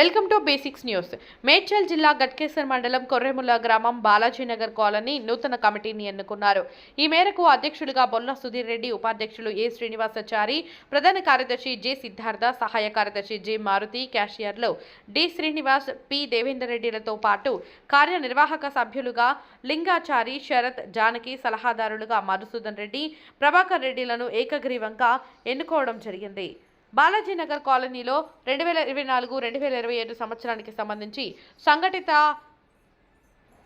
Welcome to basics news. Medchal జిల్లా గట్కేసర్ మండలం కొర్రెముల గ్రామం బాలాజీనగర్ కాలనీ నూతన కమిటీని ఎన్నుకున్నారు. ఈ మేరకు అధ్యక్షుడిగా బొల్ల సుధీర్ రెడ్డి ఉపాధ్యక్షులు ఏ శ్రీనివాసాచారి ప్రధాన కార్యదర్శి జె సిద్ధార్థ సహాయ కార్యదర్శి జె మారుతి క్యాషియర్లు డి శ్రీనివాస్ పి దేవేందర్ రెడ్డిలతో పాటు కార్యనిర్వాహక సభ్యులుగా లింగాచారి శరత్ జానకి సలహాదారులుగా మధుసూదన్ రెడ్డి ప్రభాకర్ రెడ్డిలను ఏకగ్రీవంగా ఎన్నుకోవడం జరిగింది. బాలాజీనగర్ కాలనీలో రెండు వేల ఇరవై నాలుగు రెండు వేల ఇరవై ఏడు సంవత్సరానికి సంబంధించి సంఘటిత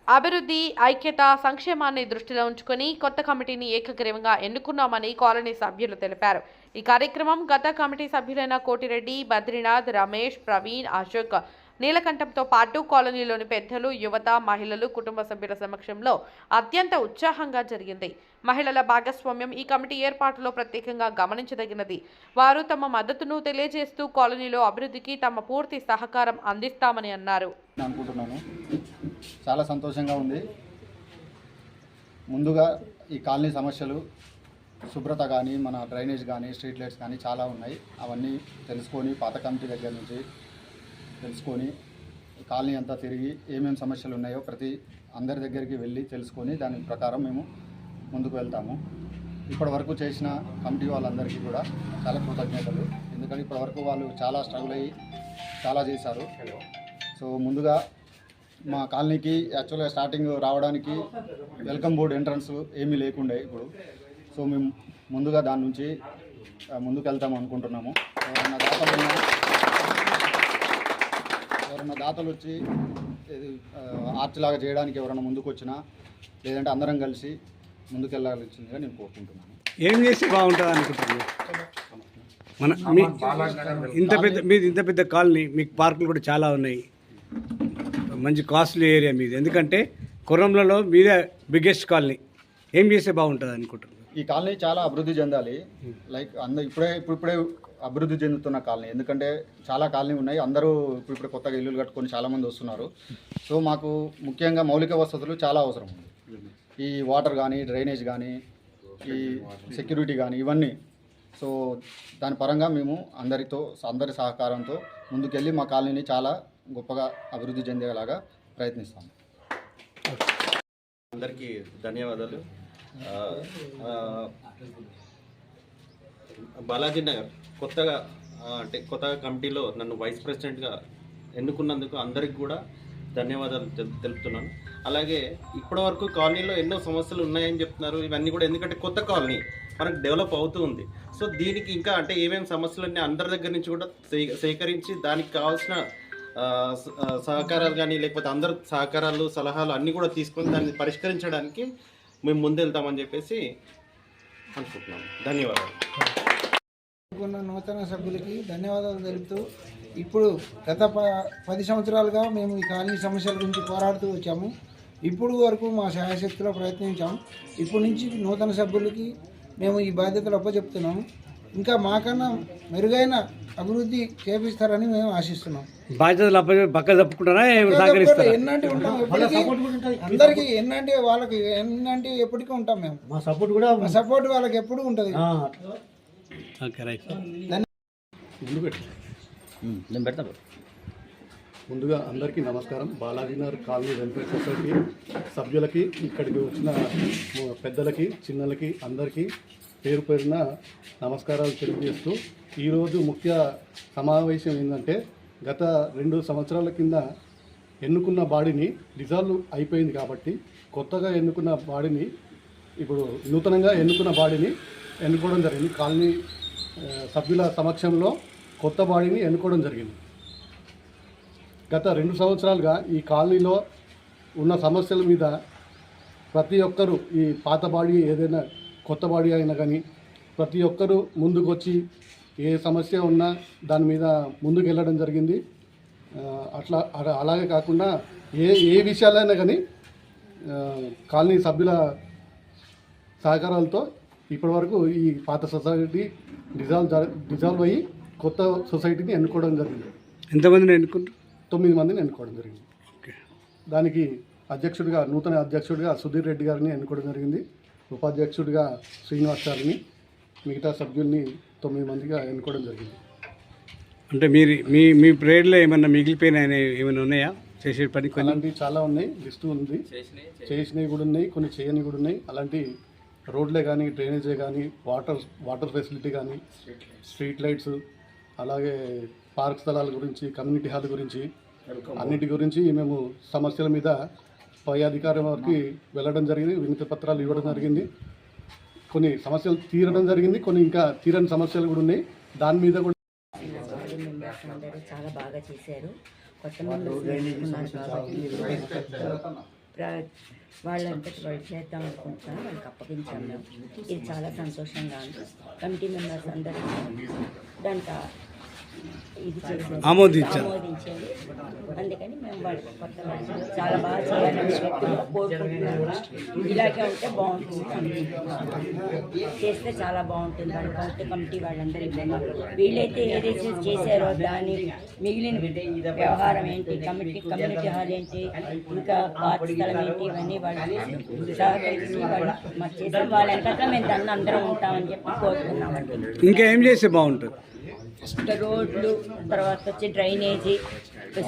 అభివృద్ధి ఐక్యత సంక్షేమాన్ని దృష్టిలో ఉంచుకొని కొత్త కమిటీని ఏకగ్రీవంగా ఎన్నుకున్నామని కాలనీ సభ్యులు తెలిపారు. ఈ కార్యక్రమం గత కమిటీ సభ్యులైన కోటిరెడ్డి బద్రీనాథ్ రమేష్ ప్రవీణ్ అశోక్ నీలకంఠంతో పాటు కాలనీలోని పెద్దలు యువత మహిళలు కుటుంబ సభ్యుల సమక్షంలో అత్యంత ఉత్సాహంగా జరిగింది. మహిళల భాగస్వామ్యం ఈ కమిటీ ఏర్పాటులో ప్రత్యేకంగా గమనించదగినది. వారు తమ మద్దతును తెలియజేస్తూ కాలనీలో అభివృద్ధికి తమ పూర్తి సహకారం అందిస్తామని అన్నారు. నేను అనుకుంటున్నాను. చాలా సంతోషంగా ఉంది. ముందుగా ఈ కాలనీ సమస్యలు శుభ్రత కానీ మన డ్రైనేజ్ కానీ స్ట్రీట్ లైట్స్ కానీ చాలా ఉన్నాయి. అవన్నీ తెలుసుకొని పాత కమిటీ దగ్గర నుంచి తెలుసుకొని కాలనీ అంతా తిరిగి ఏమేమి సమస్యలు ఉన్నాయో ప్రతి అందరి దగ్గరికి వెళ్ళి తెలుసుకొని దాని ప్రకారం మేము ముందుకు వెళ్తాము. ఇప్పటి వరకు చేసిన కమిటీ వాళ్ళందరికీ కూడా చాలా కృతజ్ఞతలు. ఎందుకంటే ఇప్పటి వరకు వాళ్ళు చాలా స్ట్రగుల్ అయ్యి చాలా చేశారు. సో ముందుగా మా కాలనీకి యాక్చువల్గా స్టార్టింగ్ రావడానికి వెల్కమ్ బోర్డ్ ఎంట్రన్స్ ఏమీ లేకుండే ఇప్పుడు. సో మేము ముందుగా దాని నుంచి ముందుకు వెళ్తాం అనుకుంటున్నాము. ఎవరైనా దాకా ఎవరైనా దాతలు వచ్చి ఆర్చిలాగా ఆర్చ్ లాగా చేయడానికి ఎవరైనా ముందుకు వచ్చినా లేదంటే అందరం కలిసి ముందుకెళ్ళాల్సిందిగా నేను కోరుకుంటున్నాను. ఏం చేస్తే బాగుంటుంది అనుకుంటున్నాను మన మీ ఇంత పెద్ద మీది ఇంత పెద్ద కాలనీ మీకు పార్కులు కూడా చాలా ఉన్నాయి. మంచి కాస్ట్లీ ఏరియా మీది. ఎందుకంటే కుర్రంలలో మీదే బిగ్గెస్ట్ కాలనీ. ఏం చేస్తే బాగుంటుంది అనుకుంటున్నాను ఈ కాలనీ చాలా అభివృద్ధి చెందాలి. లైక్ అందరు ఇప్పుడే ఇప్పుడు ఇప్పుడే అభివృద్ధి చెందుతున్న కాలనీ. ఎందుకంటే చాలా కాలనీ ఉన్నాయి. అందరూ ఇప్పుడు ఇప్పుడు కొత్తగా ఇల్లులు కట్టుకొని చాలా మంది వస్తున్నారు. సో మాకు ముఖ్యంగా మౌలిక వసతులు చాలా అవసరం. ఉంది ఈ వాటర్ కానీ డ్రైనేజ్ కానీ ఈ సెక్యూరిటీ కానీ ఇవన్నీ. సో దాని పరంగా మేము అందరితో అందరి సహకారంతో ముందుకెళ్ళి మా కాలనీని చాలా గొప్పగా అభివృద్ధి చెందేలాగా ప్రయత్నిస్తాం అందరికీ ధన్యవాదాలు. బాలాజీ నగర్ కొత్తగా అంటే కొత్తగా కమిటీలో నన్ను వైస్ ప్రెసిడెంట్గా ఎన్నుకున్నందుకు అందరికి కూడా ధన్యవాదాలు తెలుపుతున్నాను. అలాగే ఇప్పటివరకు కాలనీలో ఎన్నో సమస్యలు ఉన్నాయని చెప్తున్నారు. ఇవన్నీ కూడా ఎందుకంటే కొత్త కాలనీ మనకు డెవలప్ అవుతూ ఉంది. సో దీనికి ఇంకా అంటే ఏమేమి సమస్యలు అందరి దగ్గర నుంచి కూడా సే- సేకరించి దానికి కావాల్సిన స- సహకారాలు కానీ లేకపోతే అందరు సహకారాలు సలహాలు అన్నీ కూడా తీసుకొని దాన్ని పరిష్కరించడానికి మేము ముందెళ్తామని చెప్పేసి అనుకుంటున్నాం. ధన్యవాదాలు. నూతన సభ్యులకి ధన్యవాదాలు తెలుపుతూ ఇప్పుడు గత ప పది సంవత్సరాలుగా మేము ఈ కాలనీ సమస్యల గురించి పోరాడుతూ వచ్చాము. ఇప్పుడు వరకు మా సహాయశక్తిలో ప్రయత్నించాం. ఇప్పటి నుంచి నూతన సభ్యులకి మేము ఈ బాధ్యతలు అప్పచెప్తున్నాము. ఇంకా మాకన్నా మెరుగైన అభివృద్ధి చేపిస్తారని మేము ఆశిస్తున్నాం. బాధ్యతలు పక్క తప్పుకుంటారా? ఎన్నంటి ఉంటాం అందరికీ ఎన్నంటి వాళ్ళకి ఎన్నంటి ఎప్పటికీ ఉంటాం మేము. మా సపోర్ట్ కూడా మా సపోర్ట్ వాళ్ళకి ఎప్పుడు ఉంటుంది. ఆ, ఓకే రైట్. ముందుగా అందరికీ నమస్కారం. బాలాజీనగర్ కాలనీ వెల్ఫేర్ సొసైటీ సభ్యులకి ఇక్కడికి వచ్చిన పెద్దలకి చిన్నలకి అందరికీ పేరు పేరున నమస్కారాలు తెలియజేస్తూ ఈరోజు ముఖ్య సమావేశం ఏంటంటే గత రెండు సంవత్సరాల కింద ఎన్నుకున్న బాడీని డిజాల్వ్ అయిపోయింది కాబట్టి కొత్తగా ఎన్నుకున్న బాడీని ఇప్పుడు నూతనంగా ఎన్నుకున్న బాడీని ఎన్నుకోవడం జరిగింది. కాలనీ సభ్యుల సమక్షంలో కొత్త బాడీని ఎన్నుకోవడం జరిగింది. గత రెండు సంవత్సరాలుగా ఈ కాలనీలో ఉన్న సమస్యల మీద ప్రతి ఒక్కరూ ఈ పాత బాడీ ఏదైనా కొత్త బాడీ అయినా కానీ ప్రతి ఒక్కరూ ముందుకు వచ్చి ఏ సమస్య ఉన్నా దాని మీద ముందుకు వెళ్ళడం జరిగింది అట్లా అలా- అలాగే కాకుండా ఏ ఏ విషయాలైనా కానీ కాలనీ సభ్యుల సహకారాలతో ఇప్పటివరకు ఈ పాత సొసైటీ డిజాల్వ్ డిజాల్వ్ అయ్యి కొత్త సొసైటీని ఎన్నుకోవడం జరిగింది. ఎంతమందిని ఎన్నుకుంటారు? తొమ్మిది మందిని ఎన్నుకోవడం జరిగింది. ఓకే. దానికి అధ్యక్షుడిగా నూతన అధ్యక్షుడిగా సుధీర్ రెడ్డి గారిని ఎన్నుకోవడం జరిగింది. ఉపాధ్యక్షుడిగా శ్రీనివాస్ గారిని మిగతా సభ్యుల్ని తొమ్మిది మందిగా ఎన్నుకోవడం జరిగింది. అంటే మీరు మీ మీ ప్రేడ్లో ఏమన్నా మిగిలిపోయిన ఏమైనా ఉన్నాయా? చేసే పని అలాంటివి చాలా ఉన్నాయి లిస్టు ఉంది. చేసినవి కూడా ఉన్నాయి కొన్ని చేయని కూడా ఉన్నాయి. అలాంటి రోడ్లే కానీ డ్రైనేజే కానీ వాటర్ వాటర్ ఫెసిలిటీ కానీ స్ట్రీట్ లైట్స్ అలాగే పార్క్ స్థలాల గురించి కమ్యూనిటీ హాల్ గురించి అన్నిటి గురించి మేము సమస్యల మీద పై అధికారి వారికి వెళ్ళడం జరిగింది వినతి పత్రాలు ఇవ్వడం జరిగింది. కొన్ని సమస్యలు తీరడం జరిగింది కొన్ని ఇంకా తీరని సమస్యలు కూడా ఉన్నాయి. దాని మీద కూడా చాలా బాగా చేశారు. కొత్త వాళ్ళంతటి వాళ్ళు చేద్దాం అనుకుంటున్నాను వాళ్ళకి అప్పగించాము. ఇది చాలా సంతోషంగా ఉంది. కమిటీ మెంబర్స్ అందరూ దాంట్లో ఆమోదించారు. అందుకని మేము కొత్త చాలా బాగా చేయాలని కోరుకుంటున్నాము. ఇలాగే ఉంటే బాగుంటుంది. చేస్తే చాలా బాగుంటుంది. వాళ్ళ కౌంట్ కమిటీ వాళ్ళందరూ వీళ్ళైతే ఏదైతే చేశారో దాని మిగిలిన వ్యవహారం ఏంటి కమిటీ కమ్యూనిటీ హాల్ ఏంటి ఇంకా పాత స్థలం ఏంటి ఇవన్నీ వాళ్ళు సహకరించి వాళ్ళు మాకు చేసిన వాళ్ళ వెనకాల మేము దాన్ని అందరం ఉంటామని చెప్పి కోరుకున్నామండి. ఇంకా ఏం చేస్తే బాగుంటుంది? రోడ్లు తర్వాత వచ్చి డ్రైనేజీ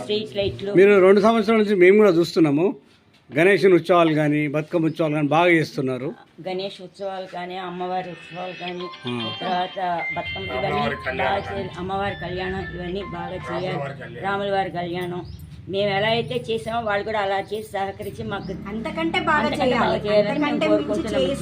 స్ట్రీట్ లైట్లు. మీరు రెండు సంవత్సరాల నుంచి మేము కూడా చూస్తున్నాము. గణేషన్ ఉత్సవాలు కానీ బతుకమ్మ ఉత్సవాలు కానీ బాగా చేస్తున్నారు. గణేష్ ఉత్సవాలు కానీ అమ్మవారి ఉత్సవాలు కానీ తర్వాత బతుకమ్మ ఇవన్నీ బాగా చేయాలి. అమ్మవారి కళ్యాణం ఇవన్నీ బాగా చేయాలి. రాముల వారి కళ్యాణం. మేము ఎలా అయితే చేసామో వాళ్ళు కూడా అలా చేసి సహకరించి మాకు అంతకంటే బాగా చేయాలి. చేయాలని కోరుకుంటున్నాము.